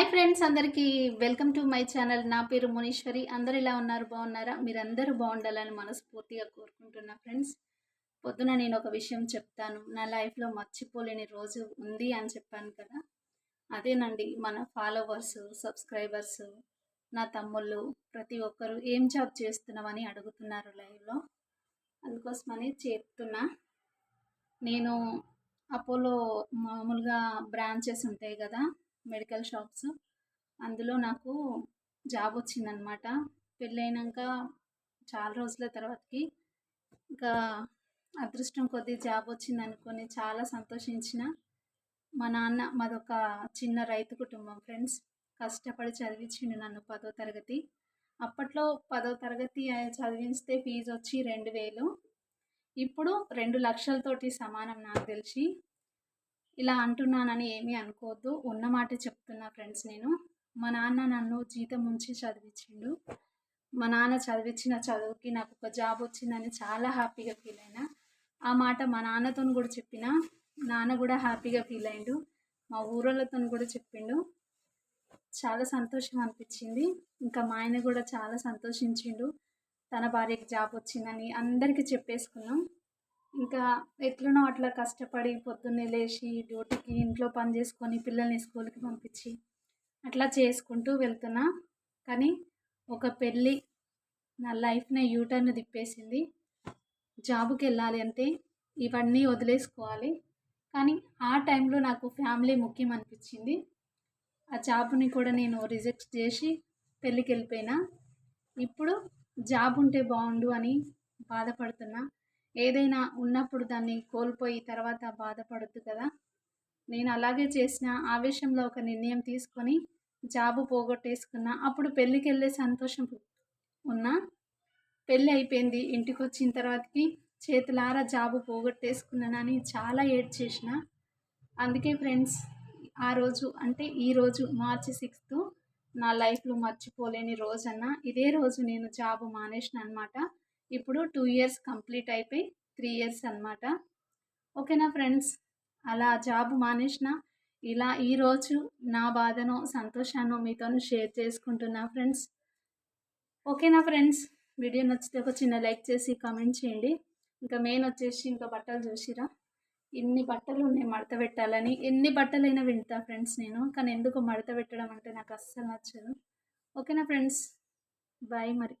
Hi friends అందరికీ welcome to my channel. నా పేరు మునీశ్వరి. అందరు ఇలా ఉన్నారు? బాగున్నారా? మీరందరూ బాగుండాలని మనస్ఫూర్తిగా కోరుకుంటున్నా ఫ్రెండ్స్. పొద్దున నేను ఒక విషయం చెప్తాను. నా లైఫ్లో మర్చిపోలేని రోజు ఉంది అని చెప్పాను కదా. అదేనండి మన ఫాలోవర్స్ సబ్స్క్రైబర్స్ నా తమ్ముళ్ళు ప్రతి ఒక్కరు ఏం జాబ్ చేస్తున్నామని అడుగుతున్నారు లైవ్లో అందుకోసమని చెప్తున్నా. నేను అపోలో మామూలుగా బ్రాంచెస్ ఉంటాయి కదా. Medical shops. అందులో నాకు జాబ్ వచ్చిందనమాట పెళ్ళైనాక చాలా రోజుల తర్వాతకి ఇంకా అదృష్టం కొద్దీ జాబ్ వచ్చింది అనుకుని చాలా సంతోషించిన. మా నాన్న మాదొక చిన్న రైతు కుటుంబం ఫ్రెండ్స్ కష్టపడి చదివించిండు నన్ను పదో తరగతి. అప్పట్లో పదో తరగతి చదివిస్తే ఫీజు వచ్చి రెండు వేలు. ఇప్పుడు రెండు లక్షలతోటి సమానం నాకు తెలిసి. ఇలా అంటున్నానని ఏమీ అనుకోవద్దు. ఉన్న మాట చెప్తున్నా ఫ్రెండ్స్ నేను. మా నాన్న నన్ను జీతం ఉంచి చదివించిండు. మా నాన్న చదివించిన చదువుకి నాకు ఒక జాబ్ వచ్చిందని చాలా హ్యాపీగా ఫీల్ అయినా. ఆ మాట మా నాన్నతో కూడా చెప్పిన. నాన్న కూడా హ్యాపీగా ఫీల్ అయిండు. మా ఊరోళ్ళతో కూడా చెప్పిండు. చాలా సంతోషం అనిపించింది. ఇంకా మా ఆయన కూడా చాలా సంతోషించిండు. తన భార్యకి జాబ్ వచ్చిందని అందరికీ చెప్పేసుకున్నాం. ఇంకా ఎట్లనో అట్లా కష్టపడి పొద్దున్నే లేచి డ్యూటీకి ఇంట్లో పని చేసుకొని పిల్లల్ని స్కూల్కి పంపించి అట్లా చేసుకుంటూ వెళ్తున్నా. కానీ ఒక పెళ్ళి నా లైఫ్ని యూటర్న్ తిప్పేసింది. జాబుకి వెళ్ళాలి అంటే ఇవన్నీ వదిలేసుకోవాలి. కానీ ఆ టైంలో నాకు ఫ్యామిలీ ముఖ్యం అనిపించింది. ఆ జాబ్ని కూడా నేను రిజెక్ట్ చేసి పెళ్ళికి వెళ్ళిపోయినా. ఇప్పుడు జాబ్ ఉంటే బాగుండు అని బాధపడుతున్నా. ఏదైనా ఉన్నప్పుడు దాన్ని కోల్పోయి తర్వాత బాధపడద్దు కదా. నేను అలాగే చేసిన ఆవేశంలో ఒక నిర్ణయం తీసుకొని జాబు పోగొట్టేసుకున్నా అప్పుడు పెళ్ళికి వెళ్ళే సంతోషం ఉన్నా పెళ్ళి అయిపోయింది ఇంటికి వచ్చిన తర్వాతకి చేతులారా జాబు పోగొట్టేసుకున్నానని చాలా ఏడ్చేసిన అందుకే ఫ్రెండ్స్ ఆ రోజు అంటే ఈరోజు మార్చి సిక్స్త్ నా లైఫ్లో మర్చిపోలేని రోజన్న ఇదే రోజు నేను జాబ్ మానేసిన అనమాట ఇప్పుడు టూ ఇయర్స్ కంప్లీట్ అయిపోయి త్రీ ఇయర్స్ అనమాట ఓకేనా ఫ్రెండ్స్ అలా జాబ్ మానేసిన. ఇలా ఈరోజు నా బాధను సంతోషాన్ని మీతో షేర్ చేసుకుంటున్నా ఫ్రెండ్స్ ఓకేనా ఫ్రెండ్స్ వీడియో నచ్చితే ఒక చిన్న లైక్ చేసి కామెంట్ చేయండి. ఇంకా మెయిన్ వచ్చేసి ఇంకా బట్టలు చూసిరా. ఇన్ని బట్టలు ఉన్నాయి మడత పెట్టాలని. ఎన్ని బట్టలైనా వింటా ఫ్రెండ్స్ నేను. కానీ ఎందుకు మడత పెట్టడం అంటే నాకు అస్సలు నచ్చదు. ఓకేనా ఫ్రెండ్స్ బాయ్ మరి.